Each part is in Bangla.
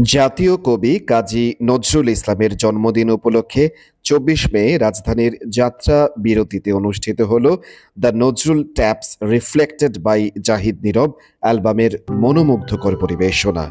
জাতীয় কবি কাজী নজরুল ইসলামের জন্মদিন উপলক্ষে চব্বিশ মে রাজধানীর যাত্রা বিরতিতে অনুষ্ঠিত হল the Nazrul taps reflected by Zahid Nirob অ্যালবামের মনোমুগ্ধকর পরিবেশনা।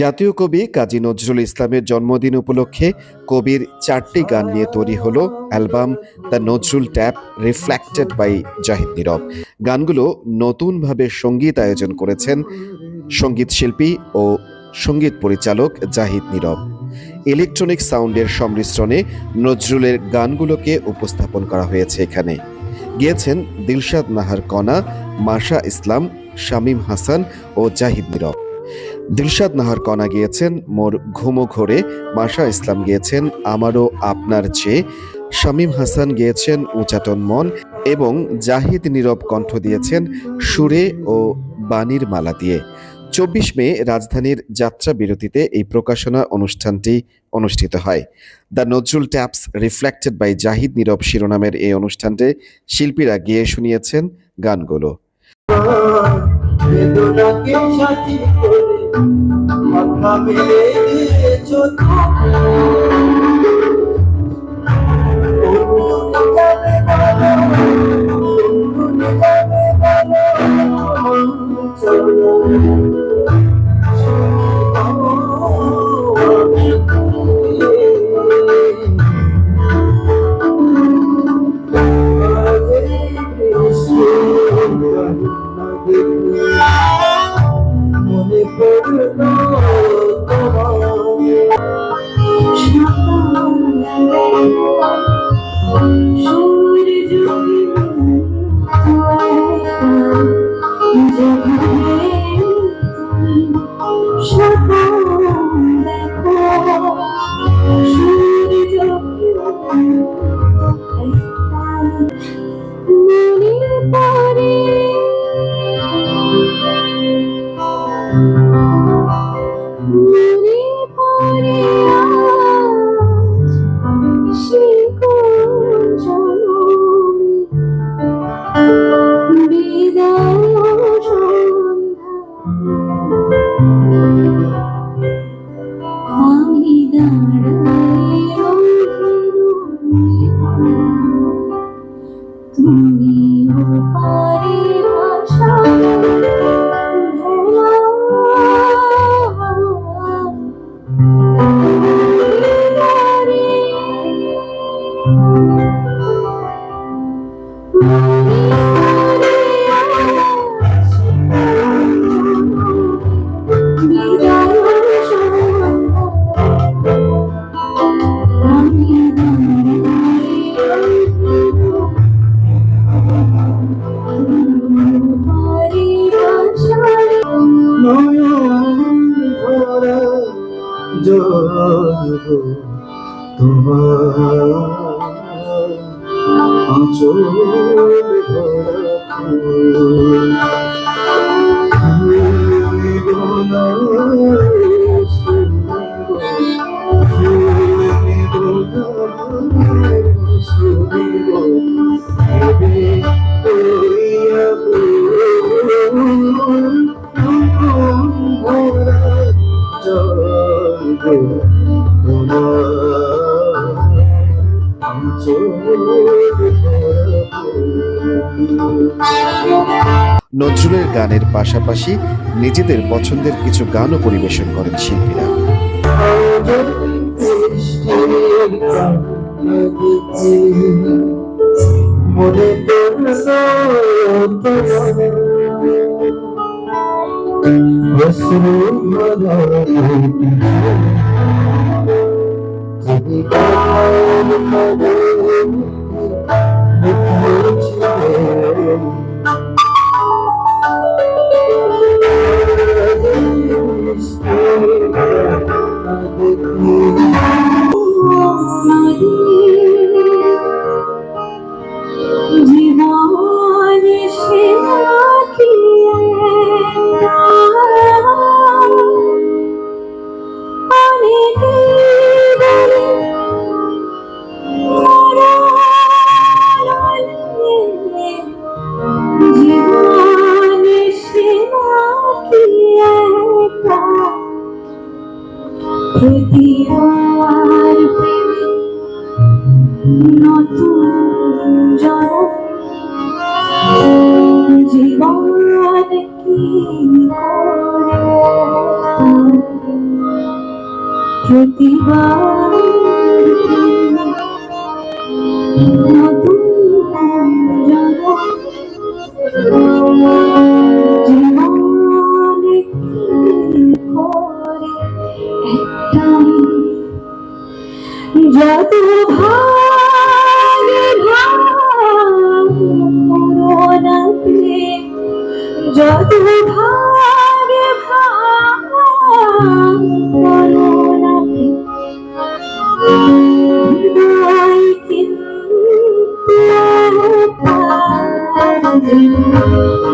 জাতীয় কবি কাজী নজরুল ইসলামের জন্মদিন উপলক্ষে কবির চারটি গান নিয়ে তৈরি হলো album the Nazrul tap reflected by Zahid Nirob. গানগুলো নতুনভাবে সংগীত আয়োজন করেছেন সংগীত শিল্পী ও সংগীত পরিচালক জাহিদ নীরব। ইলেকট্রনিক সাউন্ডের সংমিশ্রণে নজরুলের গানগুলোকে উপস্থাপন করা হয়েছে এখানে। গিয়েছেন দিলশাদ নাহার কণা, মাশা ইসলাম, শামীম হাসান ও জাহিদ নীরব। দিলশাদ নাহার কণা গিয়েছেন, মোর ঘুমো ঘোরে মাশা ইসলাম গিয়েছেন, আমারও আপনার চেয়ে। শামীম হাসান গিয়েছেন, উচাটন মন, এবং জাহিদ নীরব কণ্ঠ দিয়েছেন, সুরে ও বাণীর মালা দিয়ে। চব্বিশ মে রাজধানীর যাত্রা বিরতিতে এই প্রকাশনা অনুষ্ঠানটি অনুষ্ঠিত হয়। The Nazrul taps reflected by Zahid Nirob শিরোনামের এই অনুষ্ঠানটি শিল্পীরা গেয়ে শুনিয়েছেন গানগুলো। বেদনাকে মিলে দিয়েছ মনে আমি জল তোমার আচল ভরা ফুল। নজরুলের গানের পাশাপাশি নিজেদের পছন্দের কিছু গানও পরিবেশন করেন শিল্পীরা। মনে জীবন হৃদয়ার প্রেমে নতুন জন্ম। জীবন কি প্রতিবার। যত ভাগে ভাগ যত ভাগে ভাগ কিন্তু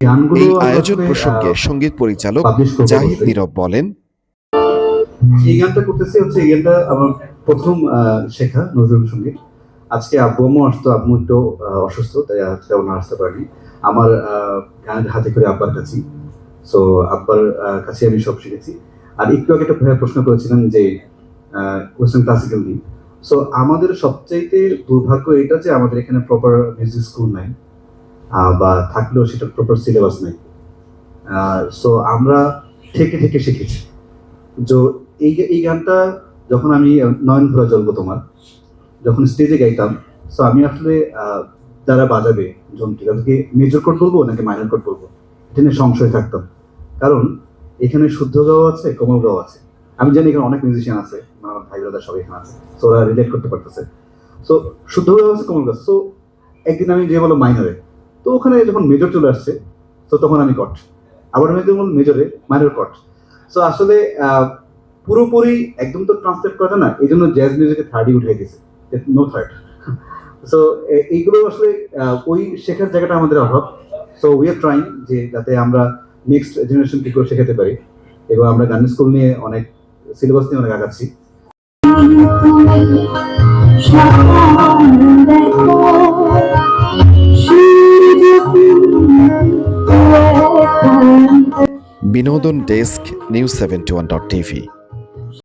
এই আয়োজন প্রসঙ্গে সংগীত পরিচালক জাহিদ নীরব বলেন এই গানটা করতেছি হচ্ছে এই গানটা আমার প্রথম শেখা নজরুল সংগীত। আজকে আব্বু আম্মু আসতো আব্বু একটু অসুস্থ তাই আজকে আসতে পারেনি। আমার আহ, গান হাতে করে আব্বার কাছে। সো আব্বার কাছে আমি সব শিখেছি। আর একটু আগে একটা প্রশ্ন করেছিলেন যে ওয়েস্টার্ন ক্লাসিক্যাল নিয়ে। সো আমাদের সবচাইতে দুর্ভাগ্য এটা যে আমাদের এখানে প্রপার মিউজিক স্কুল নাই। বা থাকলেও সেটা প্রপার সিলেবাস নাই। সো আমরা থেকে থেকে শিখেছি। তো এই এই গানটা যখন আমি নয়ন ভরা জ্বলবো তোমার, যখন স্টেজে গাইতাম সো আমি আসলে যারা বাজাবে যন্ত্রী তাদেরকে মেজর কোড বলব নাকি মাইনর কোড বলব? এটা নিয়ে সংশয় থাকতাম। কারণ এখানে শুদ্ধ গাও আছে, কোমল গাওয়া আছে। আমি জানি এখানে অনেক মিউজিশিয়ান আছে আমার ভাই দাদা সবাই এখানে আছে সো ওরা রিলেট করতে পারতেছে। সো শুদ্ধ গাও আছে, কোমল গাওয়া সো একদিন আমি যে বলো মাইনরে তো ওখানে যখন মেজর চলে আসছে, তো তখন আমি কট আবার আমি বললাম মেজরে মাইনর কট সো আসলে পুরোপুরি একদম তো ট্রান্সলেট করা না, এই জন্য জ্যাজ মিউজিকে থার্ডই উঠে গেছে। নো থার্ড সো এইগুলো আসলে ওই শেখার জায়গাটা আমাদের অভাব। সো উই আর ট্রাইং যে যাতে আমরা নেক্সট জেনারেশনকে করে শেখাতে পারি। এবং আমরা গান স্কুল নিয়ে অনেক সিলেবাস নিয়ে অনেক আগাচ্ছি। বিনোদন desk news seventy one dot TV